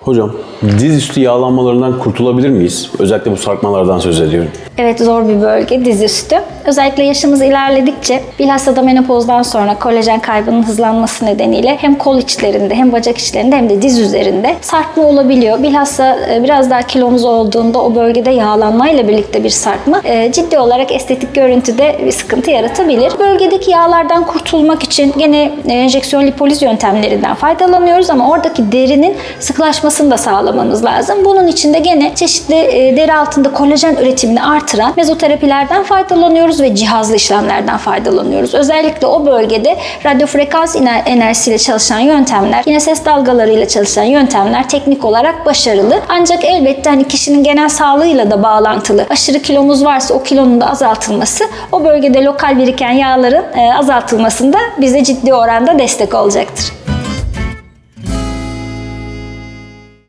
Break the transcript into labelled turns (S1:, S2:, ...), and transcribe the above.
S1: Hocam dizüstü yağlanmalarından kurtulabilir miyiz? Özellikle bu sarkmalardan söz ediyorum.
S2: Evet zor bir bölge dizüstü. Özellikle yaşımız ilerledikçe bilhassa da menopozdan sonra kolajen kaybının hızlanması nedeniyle hem kol içlerinde hem bacak içlerinde hem de diz üzerinde sarkma olabiliyor. Bilhassa e, biraz daha kilomuz olduğunda o bölgede yağlanmayla birlikte bir sarkma e, ciddi olarak estetik görüntüde bir sıkıntı yaratabilir. Bölgedeki yağlardan kurtulmak için gene e, enjeksiyon lipoliz yöntemlerinden faydalanıyoruz ama oradaki derinin sıklaşmasını da sağlamamız lazım. Bunun için de gene çeşitli deri altında kolajen üretimini artıran mezoterapilerden faydalanıyoruz ve cihazlı işlemlerden faydalanıyoruz. Özellikle o bölgede radyo frekans enerjisiyle çalışan yöntemler, yine ses dalgalarıyla çalışan yöntemler teknik olarak başarılı. Ancak elbette hani kişinin genel sağlığıyla da bağlantılı. Aşırı kilomuz varsa o kilonun da azaltılması o bölgede lokal biriken yağların e, azaltılmasında bize ciddi oranda destek olacaktır.